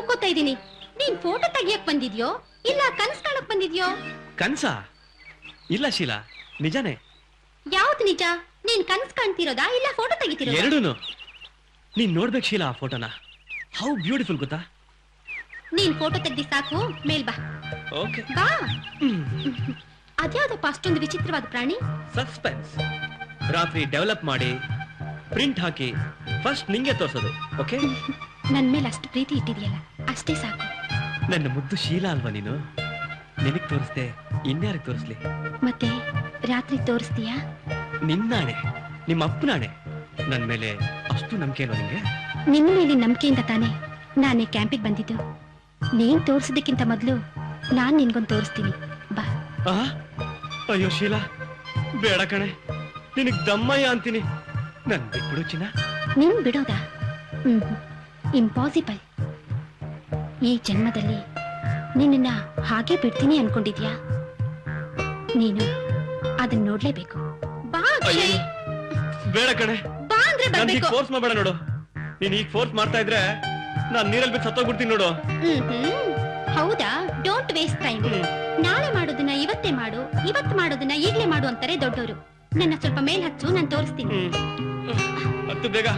ಕೂಕೋತಾ ಇದೀನಿ ನೀನ್ ಫೋಟೋ ತೆಗಿಯಕ್ ಬಂದಿದ್ಯೋ? ಇಲ್ಲ ಕನ್ಸ್ ಕಾಣಕ್ ಬಂದಿದ್ಯೋ? ಕನ್ಸ? ಇಲ್ಲ ಶೀಲಾ ನಿಜಾನೇ. ಯಾವ್ದು ನಿಜ? ನೀನ್ ಕನ್ಸ್ ಕಾಣ್ತಿರೋದಾ? ಇಲ್ಲ ಫೋಟೋ ತೆಗಿತಿರೋದಾ? ಎರಡೂನು. ನೀನ್ ನೋಡ್ಬೇಕು ಶೀಲಾ ಆ ಫೋಟೋನ ಹೌ ಬ್ಯೂಟಿಫುಲ್ ಗೊತ್ತಾ? ನೀನ್ ಫೋಟೋ ತೆಗ್ದಿ ಸಾಕು ಮೇಲ್ ಬಾ. ಓಕೆ ಬಾ. ಅದ್ಯಾವ್ದಪ್ಪ ಅಷ್ಟೊಂದು ವಿಚಿತ್ರವಾದ ಪ್ರಾಣಿ? ಸಸ್ಪೆನ್ಸ್ ರಾತ್ರಿ ಡೆವಲಪ್ ಮಾಡಿ ಪ್ರಿಂಟ್ ಹಾಕಿ ಫಸ್ಟ್ ನಿಂಗೆ ತೋರಿಸೋದು ಓಕೆ ನನ್ ಮೇಲೆ ಅಷ್ಟು ಪ್ರೀತಿ ಇಟ್ಟಿದ್ಯಲ್ಲ. ಅಷ್ಟೇ ಸಾಕು. ನನ್ನ ಮುದ್ದು ಶೀಲಾ ಅಲ್ವಾ ನೀನು? ನಿನಗ್ ತೋರಿಸ್ದೆ ಇನ್ಯಾರಿಗೆ ತೋರಿಸ್ಲಿ? ಮತ್ತೆ ರಾತ್ರಿ ತೋರಿಸ್ತೀಯಾ? ನಿನ್ನಾಣೆ ನಿಮ್ಮ ಅಪ್ಪನಾಣೆ. ನನ್ ಮೇಲೆ ಅಷ್ಟು ನಂಬಿಕೆ ಇಲ್ವಾ ನಿಂಗೆ? ನಿನ್ನ ಮೇಲೆ ನಂಬಿಕೆಯಿಂದ ತಾನೇ ನಾನೇ ಕ್ಯಾಂಪಿಗೆ ಬಂದಿದ್ದು. ನೀನ್ ತೋರಿಸೋದಕ್ಕಿಂತ ಮೊದಲು ನಾನ್ ನಿನ್ಗೊಂದು ತೋರಿಸ್ತೀನಿ. ಬಾ. ಆ? ಅಯ್ಯೋ ಶೀಲಾ ಬೇಡ ಕಣೆ. ನಿನಗ್ ದಮ್ಮಯ್ಯ ಅಂತೀನಿ. ನನ್ ಬಿಟ್ಬಿಡು ಚಿನ್ನ. ನಿನ್ ಬಿಡೋದಾ? ಹ್ಮ್ ಇಂಪಾಸಿಬಲ್ ಈ ಜನ್ಮದಲ್ಲಿ ನಿನ್ನ ಹಾಗೆ ಬಿಡ್ತೀನಿ ಅನ್ಕೊಂಡಿದ್ಯಾ? ನೀನು ಅದನ್ನ ನೋಡ್ಲೇಬೇಕು. ಬಾ ಅಕ್ಷಯ್. ಬೇಡ ಕಣೆ. ಬಾ ಅಂದ್ರೆ ನನ್ ಈಗ ಬರ್ಬೇಕು. ಫೋರ್ಸ್ ಮಾಡಬೇಡ ನೋಡು. ನೀನ್ ಈಗ ಫೋರ್ಸ್ ಮಾಡ್ತಾ ಇದ್ರೆ ನಾನ್ ನೀರಲ್ಲಿ ಬಿಟ್ಟು ಸತ್ತೋಗ್ಬಿಡ್ತೀನಿ ನೋಡು. ಹ್ಮ್ ಹ್ಮ್. ಹೌದಾ? ಡೋಂಟ್ ವೇಸ್ಟ್ ಟೈಮ್ ನಾಳೆ ಮಾಡೋದನ್ನ ಇವತ್ತೇ ಮಾಡು. ಇವತ್ತು ಮಾಡೋದನ್ನ ಈಗ್ಲೇ ಮಾಡು ಅಂತಾರೆ ದೊಡ್ಡವರು ನನ್ನ ಸ್ವಲ್ಪ ಮೇಲ್ ಹಚ್ಚು ನಾನು ತೋರಿಸ್ತೀನಿ. ಹ್ಮ್. ಹತ್ತು ಬೇಗ.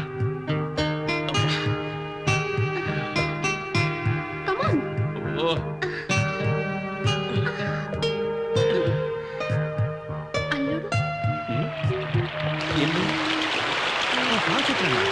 ಆ, ಕಾಲ್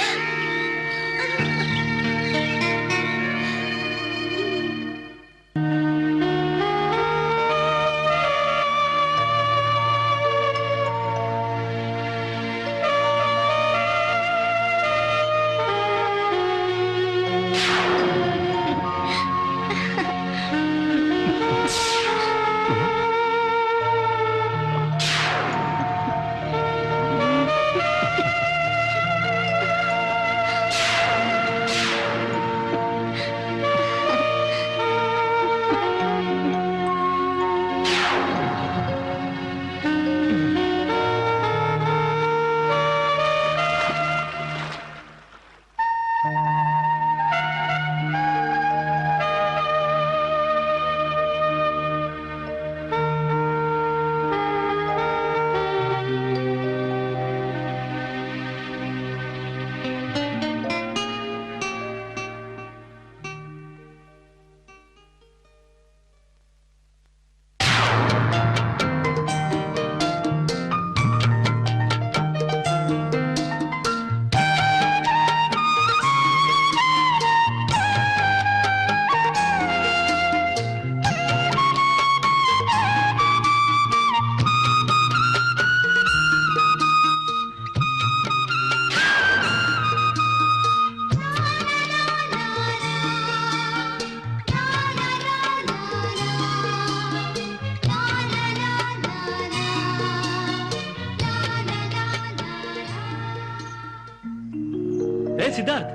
ಏ ಸಿದ್ಧಾರ್ಥ್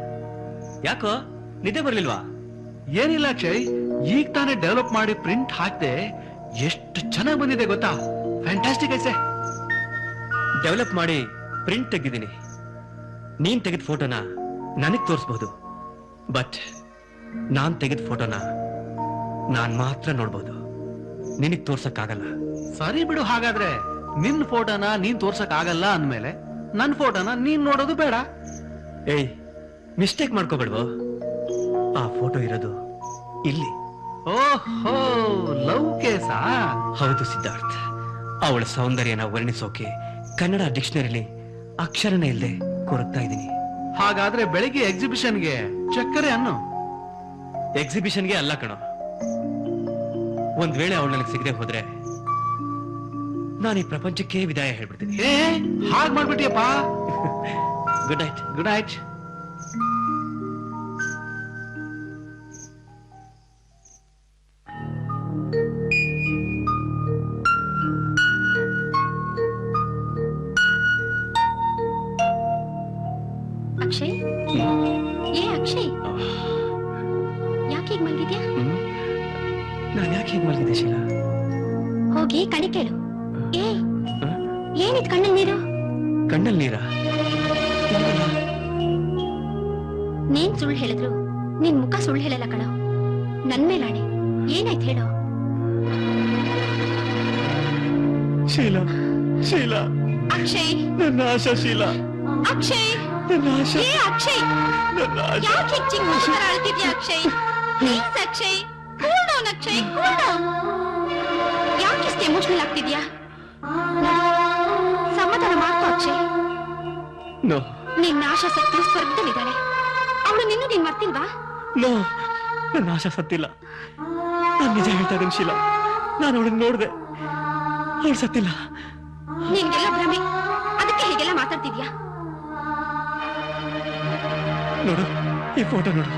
ಯಾಕೋ? ನಿದ್ದೆ ಬರ್ಲಿಲ್ವಾ? ಏನಿಲ್ಲ ಅಕ್ಷಯ್ ಈಗ ತಾನೇ ಡೆವಲಪ್ ಮಾಡಿ ಪ್ರಿಂಟ್ ಹಾಕ್ದೆ ಎಷ್ಟು ಚೆನ್ನಾಗಿ ಬಂದಿದೆ ಗೊತ್ತಾ? ಫ್ಯಾಂಟಾಸ್ಟಿಕ್ ಐಸೆ ಡೆವಲಪ್ ಮಾಡಿ ಪ್ರಿಂಟ್ ತೆಗ್ದಿದ್ದೀನಿ. ನೀನ್ ತೆಗೆದ ಫೋಟೋನ ನನಗ್ ತೋರಿಸ್ಬೋದು. ಬಟ್ ನಾನ್ ತೆಗೆದ ಫೋಟೋನ ನಾನ್ ಮಾತ್ರ ನೋಡ್ಬೋದು. ನಿನಗ್ ತೋರ್ಸಕ್ಕಾಗಲ್ಲ. ಸರಿ ಬಿಡು ಹಾಗಾದ್ರೆ ನಿನ್ ಫೋಟೋನ ನೀನ್ ತೋರ್ಸಕ್ ಆಗಲ್ಲ ಅಂದ್ಮೇಲೆ ನನ್ ಫೋಟೋನ ನೀನ್ ನೋಡೋದು ಬೇಡ. ಏಯ್ ಮಿಸ್ಟೇಕ್ ಮಾಡ್ಕೋಬೇಡ್ವೋ? ಆ ಫೋಟೋ ಇರೋದು ಇಲ್ಲಿ. ಓಹೋ ಲವ್ ಕೇಸಾ ಹೌದು ಸಿದ್ಧಾರ್ಥ. ಅವಳ ಸೌಂದರ್ಯನ ವರ್ಣಿಸೋಕೆ ಕನ್ನಡ ಡಿಕ್ಷನರಿಲಿ ಅಕ್ಷರನೇ ಇಲ್ಲದೆ ಕೊರಗ್ತಾ ಇದ್ದೀನಿ. ಹಾಗಾದ್ರೆ ಬೆಳಿಗ್ಗೆ ಎಕ್ಸಿಬಿಷನ್ಗೆ ಚಕ್ಕರೆ ಅನ್ನು? ಎಕ್ಸಿಬಿಷನ್ಗೆ ಅಲ್ಲ ಕಣೋ. ಒಂದ್ ವೇಳೆ ಅವಳು ನನಗೆ ಸಿಗದೆ ಹೋದ್ರೆ ನಾನು ಈ ಪ್ರಪಂಚಕ್ಕೆ ವಿದಾಯ ಹೇಳ್ಬಿಡ್ತೀನಿ. ಏ ಹಾಗ್ ಮಾಡ್ಬಿಟ್ಟಿಯಪ್ಪ. Good night good night Akshay? ಏ ಅಕ್ಷಯ್? ಯಾಕೆ ಹೀಗ್ ಮಲ್ಗಿದ್ಯಾ? ನಾನು ಯಾಕೆ ಹೀಗೆ ಮಾಡಿದೆ ಶೀಲಾ? ಹೋಗಿ ಕಣಿ ಕೇಳು. ಏ? ಏನಿದ್ ಕಣ್ಣಲ್ಲಿ ನೀರು? ಕಣ್ಣಲ್ಲಿ ನೀರಾ? ನೀನ್ ಸುಳ್ಳು ಹೇಳಿದ್ರು ನಿನ್ ಮುಖ ಸುಳ್ಳು ಹೇಳಲ್ಲ ಕಣ. ನನ್ ಮೇಲಾಣೆ ಏನಾಯ್ತು ಹೇಳೋ? ಶೀಲಾ ಶೀಲಾ. ಅಕ್ಷಯ್. ನನ್ನ ಆಶಾ ಶೀಲಾ. ಅಕ್ಷಯ್. ನನ್ನ ಆಶಾ. ಏ ಅಕ್ಷಯ್. ನನ್ನ ಆಶಾ. ಯಾಕೆ ಚಿಕ್ಕ ಅಳ್ತಿದ್ಯಾ Akshay? Please Akshay. Cool down Akshay. Cool down ಯಾಕೆ ಇಷ್ಟು ಎಮೋಷನಲ್ ಆಗ್ತಿದ್ಯಾ? ಸಮಾಧಾನ ಮಾಡ್ಕೋ ಅಕ್ಷಯ್. ನಿನ್ನ ಆಶಾ ಸತ್ತು ಸ್ವರ್ಗದಲ್ಲಿದ್ದಾಳೆ. ಅವಳು ನಿನ್ನ ನೀನ್ ಮರ್ತಿಲ್ವಾ? ನೋ ನನ್ನ ಆಶಾ ಸತ್ತಿಲ್ಲ ನಾನು ನಿಜ ಹೇಳ್ತಾ ಇದ್ದೀನಿ ಶೀಲಾ. ನಾನು ಅವಳನ್ನ ನೋಡಿದೆ. ಅವಳು ಸತ್ತಿಲ್ಲ ನಿನ್ಗೆಲ್ಲ ಭ್ರಮೆ. ಅದಕ್ಕೆ ಹೀಗೆಲ್ಲ ಮಾತಾಡ್ತಿದ್ಯಾ? ನೋಡು ಈ ಫೋಟೋ ನೋಡು.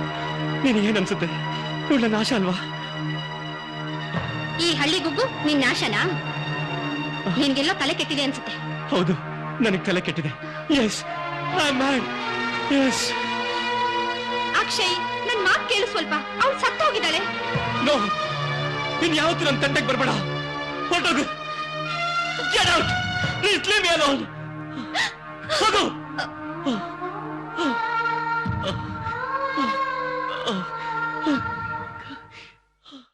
ನೀನು ಏನ್ ಅನ್ಸುತ್ತೆ? ಇವಳು ನನ್ನ ಆಶಾ ಅಲ್ವಾ? ಈ ಹಳ್ಳಿ ಗುಗ್ಗು ನಿನ್ನ ನಾಶನಾ ನಿನ್ಗೆಲ್ಲೋ ತಲೆ ಕೆಟ್ಟಿದೆ ಅನ್ಸುತ್ತೆ. ಹೌದು. ನನಗೆ ತಲೆ ಕೆಟ್ಟಿದೆ ಎಸ್ ಎಸ್ ಅಕ್ಷಯ್ ನನ್ ಮಾತು ಕೇಳು ಸ್ವಲ್ಪ ಅವಳು ಸತ್ತೋಗಿದ್ದಾಳೆ ನೋ ಇನ್ ಯಾವತ್ತು ನನ್ನ ತಂಡಕ್ಕೆ ಬರಬೇಡ ಹೊರಟೋಗು get out please leave me alone ಹೋಗು